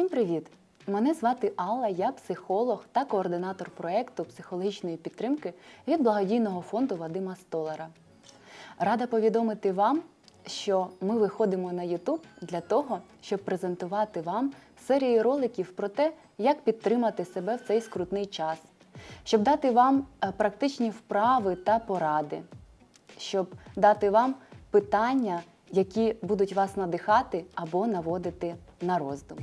привіт! Мене звати Алла, я психолог та координатор проєкту психологічної підтримки від благодійного фонду Вадима Столара. Рада повідомити вам, що ми виходимо на YouTube для того, щоб презентувати вам серії роликів про те, як підтримати себе в цей скрутний час, щоб дати вам е, практичні вправи та поради, щоб дати вам питання, які будуть вас надихати або наводити на роздум.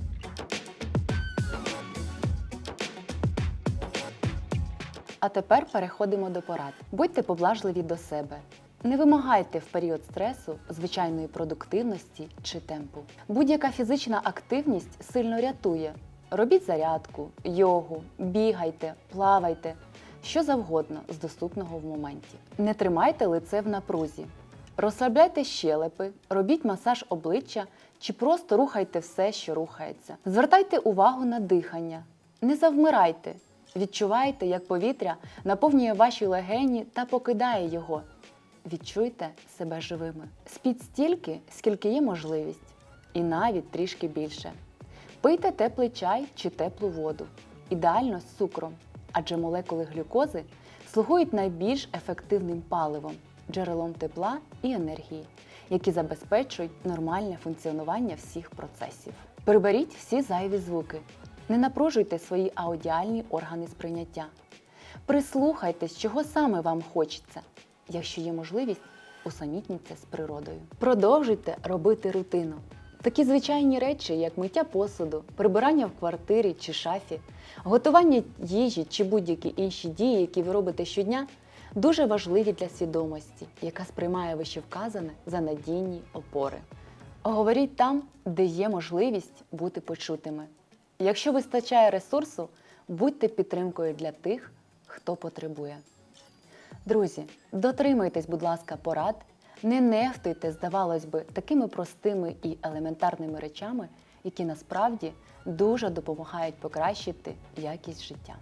А тепер переходимо до порад. Будьте поблажливі до себе. Не вимагайте в період стресу звичайної продуктивності чи темпу. Будь-яка фізична активність сильно рятує. Робіть зарядку, йогу, бігайте, плавайте, що завгодно з доступного в моменті. Не тримайте лице в напрузі. Розслабляйте щелепи, робіть масаж обличчя чи просто рухайте все, що рухається. Звертайте увагу на дихання. Не завмирайте. Відчувайте, як повітря наповнює ваші легені та покидає його. Відчуйте себе живими. Спіть стільки, скільки є можливість, і навіть трішки більше. Пийте теплий чай чи теплу воду, ідеально з цукром, адже молекули глюкози слугують найбільш ефективним паливом, джерелом тепла і енергії, які забезпечують нормальне функціонування всіх процесів. Приберіть всі зайві звуки, не напружуйте свої аудіальні органи сприйняття. Прислухайтесь, чого саме вам хочеться. Якщо є можливість, усамітніться з природою. Продовжуйте робити рутину. Такі звичайні речі, як миття посуду, прибирання в квартирі чи шафі, готування їжі чи будь-які інші дії, які ви робите щодня, дуже важливі для свідомості, яка сприймає вищевказане за надійні опори. Говоріть там, де є можливість бути почутими. Якщо вистачає ресурсу, будьте підтримкою для тих, хто потребує. Друзі, дотримуйтесь, будь ласка, порад, не нехтуйте, здавалось би, такими простими і елементарними речами, які насправді дуже допомагають покращити якість життя.